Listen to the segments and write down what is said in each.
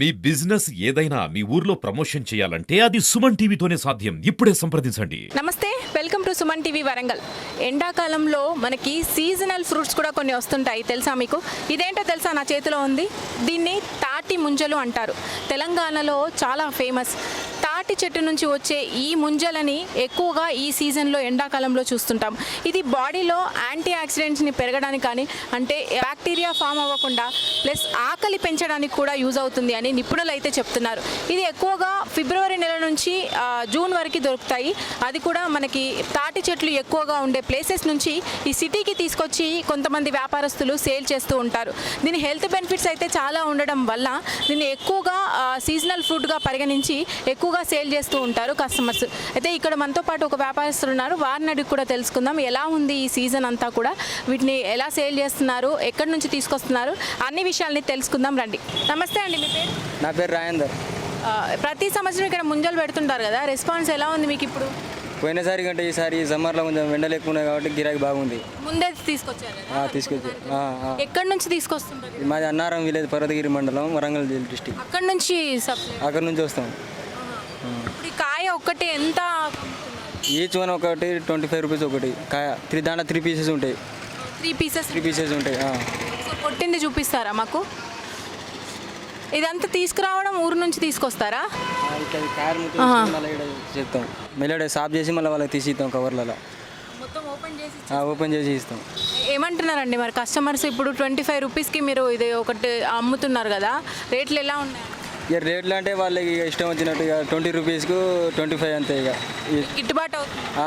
మీ business ఏదైనా మీ ఊర్లో promotion చేయాలంటే అది సుమన్ టీవీతోనే సాధ్యం. ఇప్పుడే సంప్రదించండి. నమస్తే welcome to Suman TV Warangal. ఎండాకాలంలో మనకి సీజనల్ ఫ్రూట్స్ కూడా కొన్ని వస్తుంటాయి తెలుసా మీకు? ఇదేంటో తెలుసా నా చేతిలో ఉంది? దీన్ని తాటి ముంజలు అంటారు. తెలంగాణలో చాలా ఫేమస్ తాటి చెట్టు నుంచి వచ్చే ఈ ముంజలని ఎక్కువగా ఈ సీజన్లో ఎండాకాలంలో చూస్తుంటాం. ఇది బాడీలో యాంటీ ఆక్సిడెంట్స్ని పెరగడానికి కానీ అంటే బ్యాక్టీరియా ఫామ్ అవ్వకుండా ప్లస్ ఆకలి పెంచడానికి కూడా యూజ్ అవుతుంది అని నిపుణులు అయితే చెప్తున్నారు. ఇది ఎక్కువగా ఫిబ్రవరి నెల నుంచి జూన్ వరకు దొరుకుతాయి. అది కూడా మనకి తాటి చెట్లు ఎక్కువగా ఉండే ప్లేసెస్ నుంచి ఈ సిటీకి తీసుకొచ్చి కొంతమంది వ్యాపారస్తులు సేల్ చేస్తూ ఉంటారు. దీని హెల్త్ బెనిఫిట్స్ అయితే చాలా ఉండడం వల్ల దీన్ని ఎక్కువగా సీజనల్ ఫ్రూట్గా పరిగణించి ఎక్కువగా సేల్ చేస్తూ ఉంటారు కస్టమర్స్. అయితే ఇక్కడ మనతో పాటు ఒక వ్యాపారస్తులు ఉన్నారు. వారిని అడిగి కూడా తెలుసుకుందాం. ఎలా ఉంది ఈ సీజన్ అంతా కూడా? వీటిని ఎలా సేల్ చేస్తున్నారు? ఎక్కడి నుంచి తీసుకొస్తున్నారు? అన్ని విషయాల్ని తెలుసుకుందాం రండి. నమస్తే అండి మీ పేరు? నా పేరు రాజేందర్. ఆ, ప్రతి సంవత్సరం ఇక్కడ ముంజలు పెడుతుంటారు కదా? రెస్పాన్స్ ఎలా ఉంది మీకు ఇప్పుడు? పోయినసారి కంటే ఈసారి సమ్మర్లో కొంచెం ఎండలు ఎక్కువ ఉన్నాయి కాబట్టి గిరాకీ బాగుంది. ముందే తీసుకొచ్చారు? కదా? ఆ, తీసుకొచ్చి ఆ, ఆ. ఎక్కడి నుంచి తీసుకొస్తుంటారు? ఇది మాది అన్నారం విలేజ్ పర్వతగిరి మండలం వరంగల్ జిల్లా డిస్టిక్. అక్కడి నుంచి అక్కడ నుంచి వస్తాం. ఇప్పుడు ఈ కాయ ఒక్కటి ఎంత? ఈచ్ వన్ ఒకటి ట్వంటీ ఫైవ్ రూపీస్ ఒకటి. కాయ త్రీ దాంట్లో త్రీ పీసెస్ ఉంటాయి. త్రీ పీసెస్ త్రీ పీసెస్ ఉంటాయి ఆ. కొట్టింది చూపిస్తారా మాకు? ఇదంతా తీసుకురావడం ఊరు నుంచి తీసుకొస్తారా? ఇట్లా మళ్ళీ ఇక్కడ చెప్తాం మెల్లడే సాఫ్ చేసి మళ్ళీ వాళ్ళకి తీసి ఇస్తాం కవర్లలో. మొత్తం ఓపెన్ చేసి ఓపెన్ చేసి ఇస్తాం. ఏమంటున్నారండి మరి? కస్టమర్స్ ఇప్పుడు ట్వంటీ ఫైవ్ రూపీస్కి మీరు ఇది ఒకటి అమ్ముతున్నారు కదా. రేట్లు ఎలా ఉన్నాయి? ఇక రేట్లు అంటే వాళ్ళకి ఇక ఇష్టం వచ్చినట్టు ఇక ట్వంటీ రూపీస్కు ట్వంటీ ఫైవ్ అంతే ఇక. గిట్టుబాటు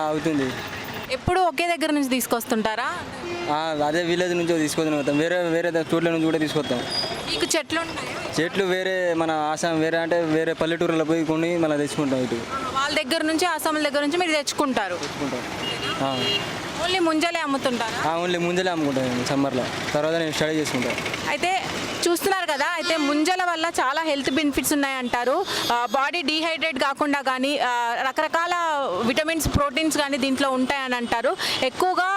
అవుతుంది. ఎప్పుడు ఒకే దగ్గర నుంచి తీసుకొస్తుంటారా? అదే విలేజ్ నుంచి తీసుకొని వస్తాం వేరే వేరే చోట్ల నుంచి కూడా తీసుకొస్తాం. మీకు చెట్లు చెట్లు వేరే మన ఆసాం వేరే అంటే వేరే పల్లెటూరులో పోయి కొని మళ్ళీ తెచ్చుకుంటాం ఇటు. వాళ్ళ దగ్గర నుంచి ఆసాముల దగ్గర నుంచి మీరు తెచ్చుకుంటారు. ఓన్లీ ముంజలే అమ్ముతుంటారా? ఓన్లీ ముంజలే అమ్ముకుంటాం సమ్మర్లో. తర్వాత నేను స్టడీ చేసుకుంటాను అయితే చూస్తున్నారు కదా అయితే ముంజల వల్ల చాలా హెల్త్ బెనిఫిట్స్ ఉన్నాయంటారు. బాడీ డీహైడ్రేట్ కాకుండా కానీ రకరకాల విటమిన్స్ ప్రోటీన్స్ కానీ దీంట్లో ఉంటాయని అంటారు. ఎక్కువగా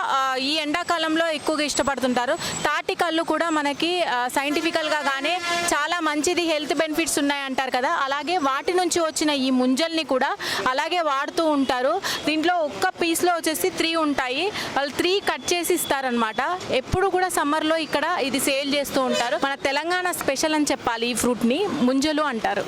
ఈ ఎండాకాలంలో ఎక్కువగా ఇష్టపడుతుంటారు. తాటి కళ్ళు కూడా మనకి సైంటిఫికల్గా కానీ చాలా మంచిది హెల్త్ బెనిఫిట్స్ ఉన్నాయంటారు కదా. అలాగే వాటి నుంచి వచ్చిన ఈ ముంజల్ని కూడా అలాగే వాడుతూ ఉంటారు. దీంట్లో ఒక్క పీస్లో వచ్చేసి త్రీ ఉంటాయి. వాళ్ళు త్రీ కట్ చేసి ఇస్తారనమాట ఎప్పుడు కూడా సమ్మర్లో ఇక్కడ ఇది సేల్ చేస్తూ ఉంటారు. మన తెలంగాణ తెలంగాణ స్పెషల్ అని చెప్పాలి ఈ ఫ్రూట్ని ముంజలు అంటారు.